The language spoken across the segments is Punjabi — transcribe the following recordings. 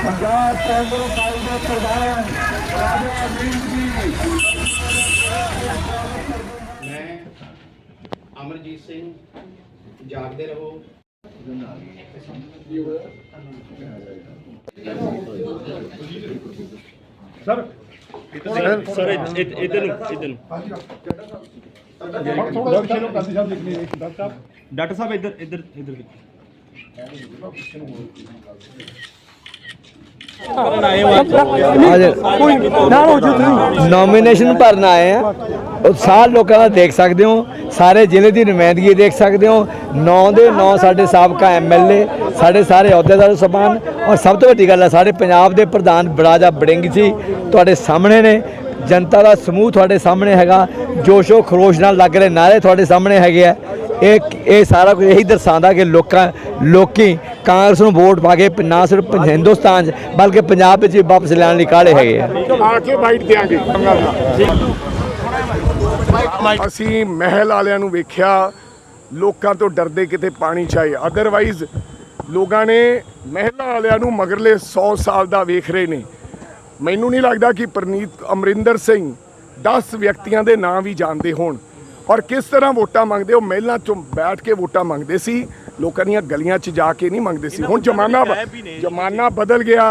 ਪੰਜਾਬ ਕਾਂਗਰਸ ਪਾਰਟੀ ਦੇ ਪ੍ਰਧਾਨ ਰਾਜਾ ਅਮਰੀਕ ਜੀ ਮੈਂ ਅਮਰਜੀਤ ਸਿੰਘ ਜਾਗਦੇ ਰਹੋ। ਸਰ ਇਧਰ ਨੂੰ ਇਧਰ ਨੂੰ। ਥੋੜਾ ਪਿੱਛੇ ਨੂੰ ਗਾਂਧੀ ਸਾਹਿਬ ਲਿਖਣੀ ਡਾਕਟਰ ਸਾਹਿਬ। ਡਾਕਟਰ ਸਾਹਿਬ ਇੱਧਰ ਇੱਧਰ ਇੱਧਰ ਨੋਮੀਨੇਸ਼ਨ ਭਰਨ ਆਏ ਆ। ਉਹ ਸਾਰੇ ਲੋਕਾਂ ਦਾ ਦੇਖ ਸਕਦੇ ਹੋ, ਸਾਰੇ ਜ਼ਿਲ੍ਹੇ ਦੀ ਨੁਮਾਇੰਦਗੀ ਦੇਖ ਸਕਦੇ ਹੋ, ਨੌ ਦੇ ਨੌ ਸਾਡੇ ਸਾਬਕਾ ਐਮਐਲਏ ਸਾਡੇ ਸਾਰੇ ਅਹੁਦੇਦਾਰ ਸਬਾਨ ਔਰ ਸਭ ਤੋਂ ਵੱਡੀ ਗੱਲ ਹੈ ਸਾਡੇ ਪੰਜਾਬ ਦੇ ਪ੍ਰਧਾਨ ਬੜਾਜਾ ਬੜਿੰਗ ਜੀ ਤੁਹਾਡੇ ਸਾਹਮਣੇ ਨੇ, ਜਨਤਾ ਦਾ ਸਮੂਹ ਤੁਹਾਡੇ ਸਾਹਮਣੇ ਹੈਗਾ, ਜੋਸ਼ੋ ਖਰੋਸ਼ ਨਾਲ ਲੱਗ ਰਹੇ ਨਾਰੇ ਤੁਹਾਡੇ ਸਾਹਮਣੇ ਹੈਗੇ ਆ। ਇਹ ਇਹ ਸਾਰਾ ਕੁਝ ਇਹੀ ਦਰਸਾਉਂਦਾ ਕਿ ਲੋਕਾਂ ਲੋਕੀ ਕਾਂਗਰਸ ਨੂੰ ਵੋਟ ਪਾ ਕੇ ਨਾ ਸਿਰਫ ਹਿੰਦੁਸਤਾਨ 'ਚ ਬਲਕਿ ਪੰਜਾਬ ਵਿੱਚ ਵੀ ਵਾਪਸ ਲੈਣ ਲਈ ਕਾਲੇ ਹੈਗੇ ਆ। ਆ ਕੇ ਬਾਈਟ ਦਿਆਂਗੇ। ਅਸੀਂ ਮਹਿਲ ਵਾਲਿਆਂ ਨੂੰ ਵੇਖਿਆ ਲੋਕਾਂ ਤੋਂ ਡਰਦੇ ਕਿਤੇ ਪਾਣੀ ਚਾਏ ਅਦਰਵਾਈਜ਼ ਲੋਕਾਂ ਨੇ ਮਹਿਲਾ ਵਾਲਿਆਂ ਨੂੰ ਮਗਰਲੇ 100 ਸਾਲ ਦਾ ਵੇਖ ਰਹੇ ਨੇ। ਮੈਨੂੰ ਨਹੀਂ ਲੱਗਦਾ ਕਿ ਪ੍ਰਨੀਤ ਅਮਰਿੰਦਰ ਸਿੰਘ 10 ਵਿਅਕਤੀਆਂ ਦੇ ਨਾਂ ਵੀ ਜਾਣਦੇ ਹੋਣ। ਔਰ ਕਿਸ ਤਰ੍ਹਾਂ ਵੋਟਾਂ ਮੰਗਦੇ ਉਹ ਮਹਿਲਾਂ ਚੋਂ ਬੈਠ ਕੇ ਵੋਟਾਂ ਮੰਗਦੇ ਸੀ। ਲੋਕਾਂ ਦੀਆਂ ਗਲੀਆਂ 'ਚ ਜਾ ਕੇ ਨਹੀਂ ਮੰਗਦੇ ਸੀ। ਹੁਣ ਜ਼ਮਾਨਾ ਜ਼ਮਾਨਾ ਬਦਲ ਗਿਆ।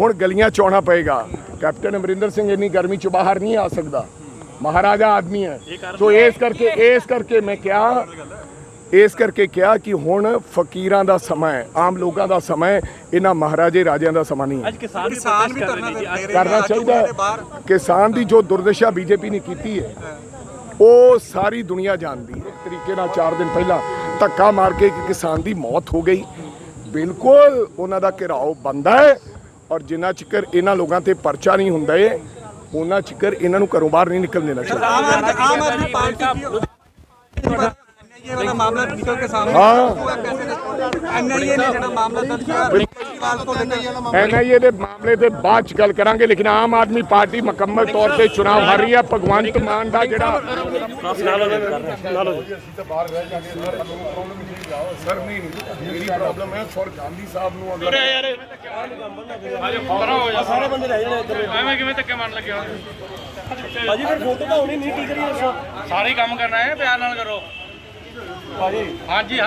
ਹੁਣ ਗਲੀਆਂ 'ਚ ਆਉਣਾ ਪਏਗਾ। ਕੈਪਟਨ ਅਮਰਿੰਦਰ ਸਿੰਘ ਇੰਨੀ ਗਰਮੀ 'ਚ ਬਾਹਰ ਨਹੀਂ ਆ ਸਕਦਾ। ਮਹਾਰਾਜਾ ਆਦਮੀ ਹੈ। ਸੋ ਇਸ ਕਰਕੇ ਇਸ ਕਰਕੇ ਮੈਂ ਕਿਹਾ ਇਸ ਕਰਕੇ ਕਿਹਾ ਕਿ ਹੁਣ ਫਕੀਰਾਂ ਦਾ ਸਮਾਂ ਹੈ। ਆਮ ਲੋਕਾਂ ਦਾ ਸਮਾਂ ਹੈ। ਇਹਨਾਂ ਮਹਾਰਾਜੇ ਰਾਜਿਆਂ ਦਾ ਸਮਾਂ ਨਹੀਂ ਹੈ। ਅੱਜ ਕਿਸਾਨ ਵੀ ਕਰਨਾ ਕਰਨਾ ਚਾਹੀਦਾ ਹੈ। ਕਿਸਾਨ ਦੀ ਜੋ ਦੁਰਦਸ਼ਾ ਬੀਜੇਪੀ ਨੇ ਕੀਤੀ ਹੈ ਉਹ ਸਾਰੀ ਦੁਨੀਆ ਜਾਣਦੀ ਹੈ। ਤਰੀਕੇ ਨਾਲ ਚਾਰ ਦਿਨ ਪਹਿਲਾਂ ਧੱਕਾ ਮਾਰ ਕੇ ਇੱਕ ਕਿਸਾਨ ਦੀ ਮੌਤ ਹੋ ਗਈ। ਬਿਲਕੁਲ ਉਹਨਾਂ ਦਾ ਘਿਰਾਓ ਬੰਦਾ ਹੈ ਔਰ ਜਿੰਨਾ ਚਿਕਰ ਇਹਨਾਂ ਲੋਕਾਂ ਤੇ ਪਰਚਾ ਨਹੀਂ ਹੁੰਦਾ ਏ ਉਹਨਾਂ ਚਿਕਰ ਇਹਨਾਂ ਨੂੰ ਘਰੋਂ ਬਾਹਰ ਨਹੀਂ ਨਿਕਲ ਦੇਣਾ ਚਾਹੀਦਾ। ਹਾਂ? ਐਨਆਈਏ ਦੇ ਮਾਮਲੇ ਤੇ ਬਾਅਦ ਚ ਗੱਲ ਕਰਾਂਗੇ ਲੇਕਿਨ ਆਮ ਆਦਮੀ ਪਾਰਟੀ ਮੁਕੰਮਲ ਤੌਰ ਤੇ ਚੋਣ ਹਾਰ ਰਹੀ ਹੈ ਭਗਵੰਤ ਮਾਨ ਦਾ ਜਿਹੜਾ ਸਰ ਨਹੀਂ ਮੇਰੀ ਪ੍ਰੋਬਲਮ ਹੈ ਸਰ ਗਾਂਧੀ ਸਾਹਿਬ ਨੂੰ ਅਗਰ ਯਾਰ ਸਾਰੇ ਬੰਦੇ ਰਹਿ ਜਾਣੇ ਇੱਧਰ ਐਵੇਂ ਕਿਵੇਂ ਧੱਕੇ ਮਾਰਨ ਲੱਗਿਆ ਭਾਜੀ ਫਿਰ ਫੋਟੋ ਤਾਂ ਹੋਣੀ ਨਹੀਂ ਟੀਚਰ ਹੀ ਸਾਰੇ ਕੰਮ ਕਰਨਾ ਹੈ ਪਿਆਰ ਨਾਲ ਕਰੋ। ਭਾਜੀ। ਹਾਂਜੀ